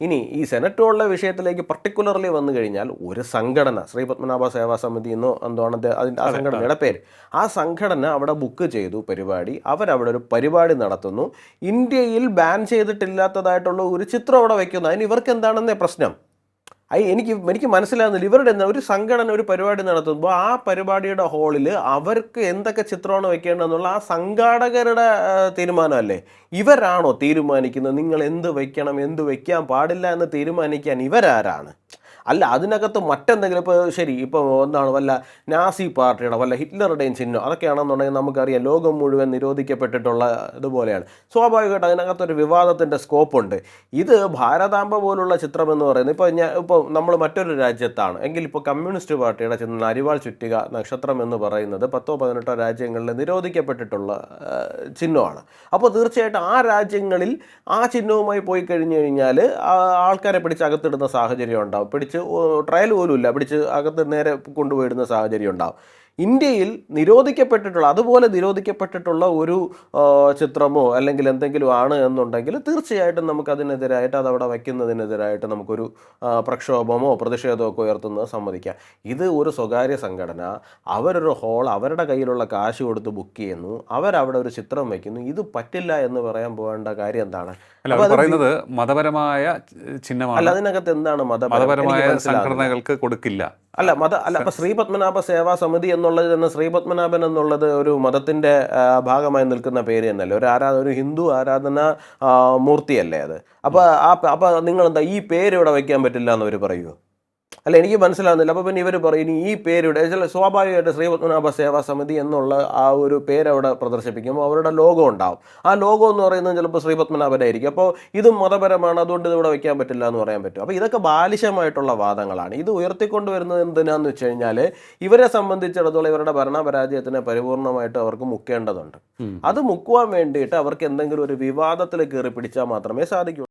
ഇനി ഈ സെനറ്റ് ഹോളിലെ വിഷയത്തിലേക്ക് പർട്ടിക്കുലർലി വന്നു കഴിഞ്ഞാൽ ഒരു സംഘടന ശ്രീ പത്മനാഭ സേവാ സമിതി എന്നോ എന്തോണ് അത് അതിന്റെ ആ സംഘടനയുടെ പേര്. ആ സംഘടന അവിടെ ബുക്ക് ചെയ്തു പരിപാടി. അവരവിടെ ഒരു പരിപാടി നടത്തുന്നു. ഇന്ത്യയിൽ ബാൻ ചെയ്തിട്ടില്ലാത്തതായിട്ടുള്ള ഒരു ചിത്രം അവിടെ വയ്ക്കുന്നു അതിന് ഇവർക്ക് എന്താണെന്നേ പ്രശ്നം? അയ് എനിക്ക് എനിക്ക് മനസ്സിലാകുന്നില്ല ഇവരുടെ എന്താ ഒരു സംഘടന ഒരു പരിപാടി നടത്തുമ്പോൾ ആ പരിപാടിയുടെ ഹാളിൽ അവർക്ക് എന്തൊക്കെ ചിത്രമാണ് വെക്കേണ്ടതെന്നുള്ള ആ സംഘാടകരുടെ തീരുമാനമല്ലേ? ഇവരാണോ തീരുമാനിക്കുന്നത്? നിങ്ങൾ എന്ത് വെക്കണം എന്ത് വെക്കാൻ പാടില്ല എന്ന് തീരുമാനിക്കാൻ ഇവരാരാണ്? അല്ല അതിനകത്ത് മറ്റെന്തെങ്കിലും ഇപ്പോൾ ശരി ഇപ്പോൾ എന്താണ് വല്ല നാസി പാർട്ടിയുടെ വല്ല ഹിറ്റ്ലറുടെയും ചിഹ്നം അതൊക്കെയാണെന്നുണ്ടെങ്കിൽ നമുക്കറിയാം ലോകം മുഴുവൻ നിരോധിക്കപ്പെട്ടിട്ടുള്ള ഇതുപോലെയാണ്. സ്വാഭാവികമായിട്ട് അതിനകത്തൊരു വിവാദത്തിന്റെ സ്കോപ്പുണ്ട്. ഇത് ഭാരതാംബ പോലുള്ള ചിത്രം എന്ന് പറയുന്നത് ഇപ്പോൾ ഞാൻ ഇപ്പോൾ നമ്മൾ മറ്റൊരു രാജ്യത്താണ്. എങ്കിൽ ഇപ്പോൾ കമ്മ്യൂണിസ്റ്റ് പാർട്ടിയുടെ ചിഹ്നം അരിവാൾ ചുറ്റുക നക്ഷത്രം എന്ന് പറയുന്നത് പത്തോ പതിനെട്ടോ രാജ്യങ്ങളിൽ നിരോധിക്കപ്പെട്ടിട്ടുള്ള ചിഹ്നമാണ്. അപ്പോൾ തീർച്ചയായിട്ടും ആ രാജ്യങ്ങളിൽ ആ ചിഹ്നവുമായി പോയി കഴിഞ്ഞു കഴിഞ്ഞാൽ ആൾക്കാരെ പിടിച്ച് അകത്തിടുന്ന സാഹചര്യം ഉണ്ടാവും. പിടിച്ച് ട്രയൽ പോലും ഇല്ല പിടിച്ച് അകത്ത് നേരെ കൊണ്ടുപോയിടുന്ന സാഹചര്യം ഉണ്ടാവും. ഇന്ത്യയിൽ നിരോധിക്കപ്പെട്ടിട്ടുള്ള അതുപോലെ നിരോധിക്കപ്പെട്ടിട്ടുള്ള ഒരു ചിത്രമോ അല്ലെങ്കിൽ എന്തെങ്കിലും ആണ് എന്നുണ്ടെങ്കിൽ തീർച്ചയായിട്ടും നമുക്ക് അതിനെതിരായിട്ട് അത് അവിടെ വയ്ക്കുന്നതിനെതിരായിട്ട് നമുക്കൊരു പ്രക്ഷോഭമോ പ്രതിഷേധമോ ഒക്കെ ഉയർത്തുന്നത് സമ്മതിക്കാം. ഇത് ഒരു സ്വകാര്യ സംഘടന അവരൊരു ഹോൾ അവരുടെ കയ്യിലുള്ള കാശ് കൊടുത്ത് ബുക്ക് ചെയ്യുന്നു അവരവിടെ ഒരു ചിത്രം വയ്ക്കുന്നു ഇത് പറ്റില്ല എന്ന് പറയാൻ പോകേണ്ട കാര്യം എന്താണ്? പറയുന്നത് മതപരമായ ചിഹ്നമാണ്. അല്ല അതിനകത്ത് എന്താണ് മതം മതപരമായ സംഘടനകൾക്ക് കൊടുക്കില്ല. അല്ല മത അല്ല അപ്പൊ ശ്രീ പത്മനാഭ സേവാ സമിതി എന്നുള്ളത് തന്നെ ശ്രീ പത്മനാഭൻ എന്നുള്ളത് ഒരു മതത്തിന്റെ ഭാഗമായി നിൽക്കുന്ന പേര് തന്നെയല്ലേ? ഒരു ആരാധന ഒരു ഹിന്ദു ആരാധന മൂർത്തിയല്ലേ അത്? അപ്പൊ ആ അപ്പൊ നിങ്ങൾ എന്താ ഈ പേര് ഇവിടെ വയ്ക്കാൻ പറ്റില്ല എന്ന് അവർ പറയുമോ അല്ല എനിക്ക് മനസ്സിലാകുന്നില്ല അപ്പോൾ പിന്നെ ഇവർ പറയും ഇനി ഈ പേരുടെ ചില സ്വാഭാവികമായിട്ട് ശ്രീപത്മനാഭ സേവാ സമിതി എന്നുള്ള ആ ഒരു പേര് അവിടെ പ്രദർശിപ്പിക്കുമ്പോൾ അവരുടെ ലോഗോ ഉണ്ടാവും. ആ ലോഗോ എന്ന് പറയുന്നത് ചിലപ്പോൾ ശ്രീപത്മനാഭന്റെ ആയിരിക്കും അപ്പോൾ ഇതും മതപരമാണ് അതുകൊണ്ട് ഇത് ഇവിടെ വയ്ക്കാൻ പറ്റില്ല എന്ന് പറയാൻ പറ്റും. അപ്പോൾ ഇതൊക്കെ ബാലിശമായിട്ടുള്ള വാദങ്ങളാണ്. ഇത് ഉയർത്തിക്കൊണ്ട് വരുന്നത് എന്തിനാന്ന് വെച്ച് കഴിഞ്ഞാൽ ഇവരെ സംബന്ധിച്ചിടത്തോളം ഇവരുടെ ഭരണപരാജയത്തിനെ പരിപൂർണമായിട്ട് അവർക്ക് മുക്കേണ്ടതുണ്ട്. അത് മുക്കുവാൻ വേണ്ടിയിട്ട് അവർക്ക് എന്തെങ്കിലും ഒരു വിവാദത്തിൽ കയറി പിടിച്ചാൽ മാത്രമേ സാധിക്കൂ.